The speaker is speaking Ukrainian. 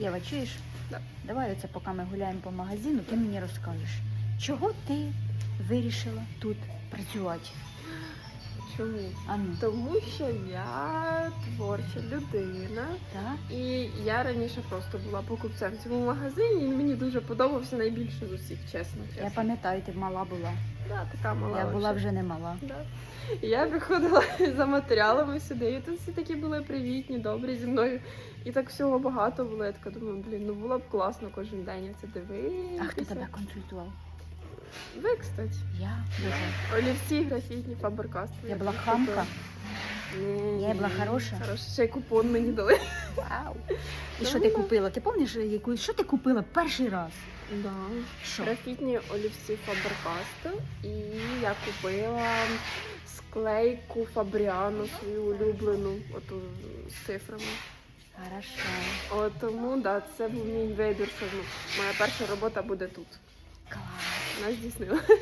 Єва, чуєш? Да. Давай оце, поки ми гуляємо по магазину, ти мені розкажеш, чого ти вирішила тут працювати? Чому? А ну, Тому що я творча людина, так? і я раніше просто була покупцем в цьому магазині, і мені дуже подобався найбільше з усіх, чесно. Я пам'ятаю, ти мала була. Да, така мала. Я була вже не мала. Да. І Я приходила за матеріалами сюди, і тут всі такі були привітні, добрі зі мною. І так всього багато було. Я така думаю, блін, ну було б класно кожен день це дивитися. А хто тебе консультував? Ви, кстати. Я дуже. Олівці графітні, фаберкаст. Я була хамка. Ні, Я була ні. хороша? Хороша. Ще й купон мені дали. Вау. І що ти купила? Ти пам'ятаєш, яку що ти купила перший раз? Да. Що? Графітні олівці Фаберкасту. І я купила склейку Фабріану, свою улюблену, оту з цифрами. Хорошо. От тому да, це був мій вибір, що ну, моя перша робота буде тут. Вона здійснилася.